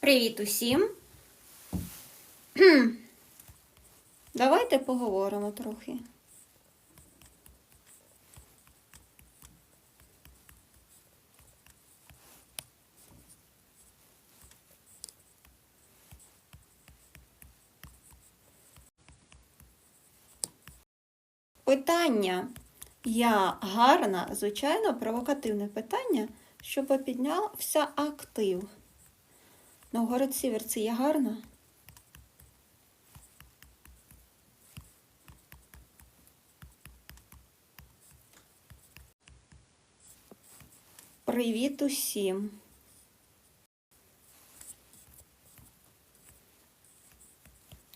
Привіт усім. Давайте поговоримо трохи. Питання. Я гарна, звичайно, провокативне питання, щоб піднявся актив. Новгород Сівер, це я гарна? Привіт усім.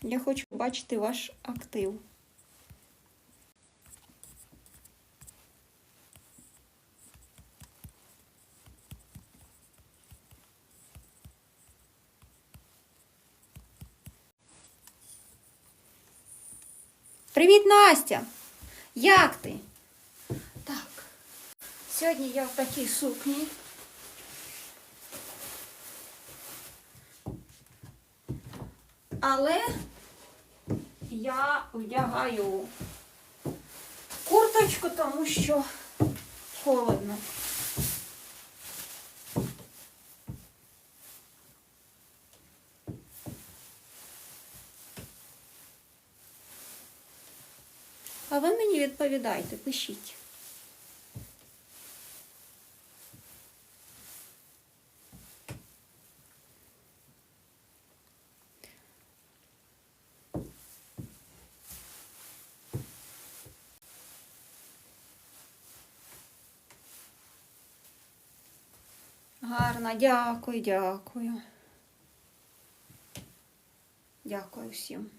Я хочу бачити ваш актив. Привіт, Настя! Як ти? Так. Сьогодні я в такій сукні. Але я вдягаю курточку, тому що холодно. А ви мені відповідайте, пишіть. Гарно, дякую, дякую. Дякую всім.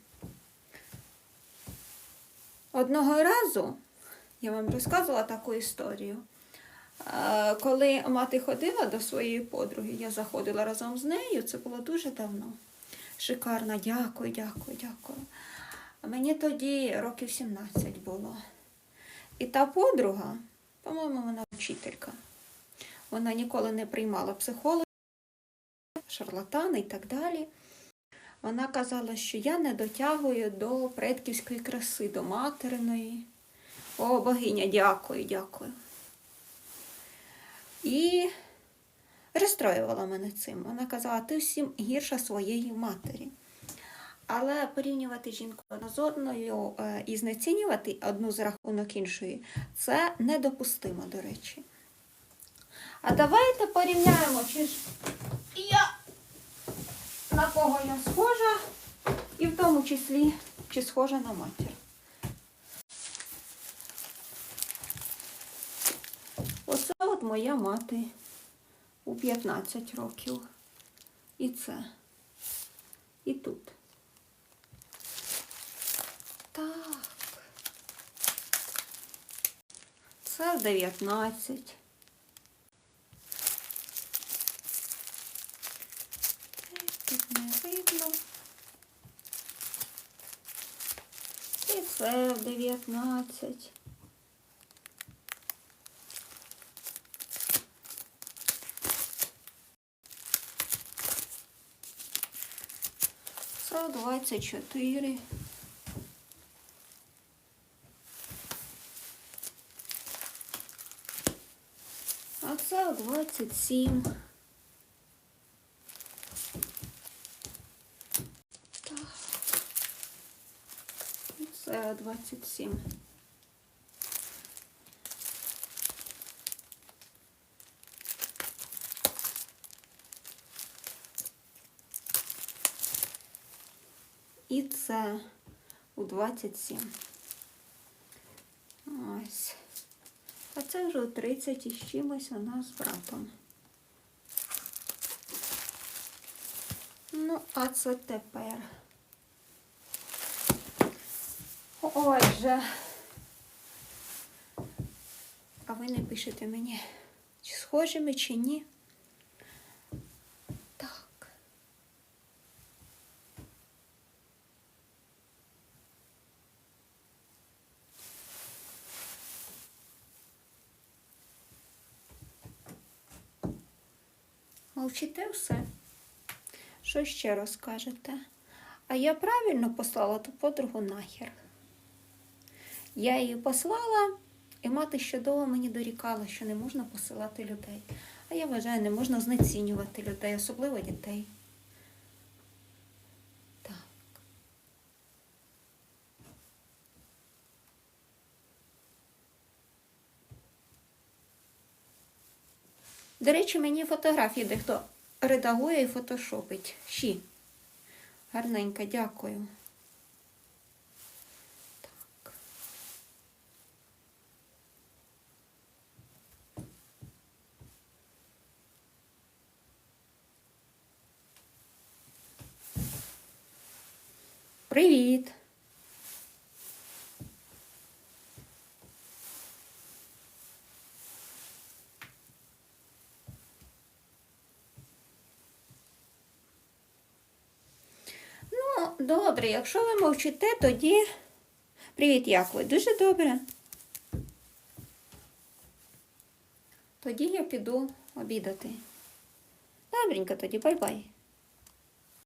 Одного разу я вам розказувала таку історію. Е, Коли мати ходила до своєї подруги, я заходила разом з нею, це було дуже давно. Шикарно, дякую, дякую, дякую. Мені тоді років 17 було. І та подруга, по-моєму, вона вчителька. Вона ніколи не приймала психолога, шарлатани і так далі. Вона казала, що я не дотягую до предківської краси, до материної. О, богиня, дякую, дякую. І розстроювала мене цим. Вона казала, ти всім гірша своєї матері. Але порівнювати жінку з е, і знецінювати одну за рахунок іншої це недопустимо, до речі. А давайте порівняємо, чи ж я на кого я схожа, і в тому числі, чи схожа на матір. Оце от моя мати у 15 років. І це. І тут. Так. Це в 19. Не видно. І це в 19. Це в 24. А це в 27. 27. І це у 27. Ось. А це вже у 30 із чимось у нас з братом. Ну, а це тепер. Отже. А ви не пишете мені, чи схожі ми, чи ні. Так. Мовчите все. Що ще розкажете? А я правильно послала ту подругу нахер. Я її послала, і мати довго мені дорікала, що не можна посилати людей. А я вважаю, не можна знецінювати людей, особливо дітей. До речі, мені фотографії дехто редагує і фотошопить. Щі. Гарненько, дякую. Привіт. Ну, добре, якщо ви мовчите, тоді. Привіт, як ви? Дуже добре. Тоді я піду обідати. Добренько тоді, бай-бай.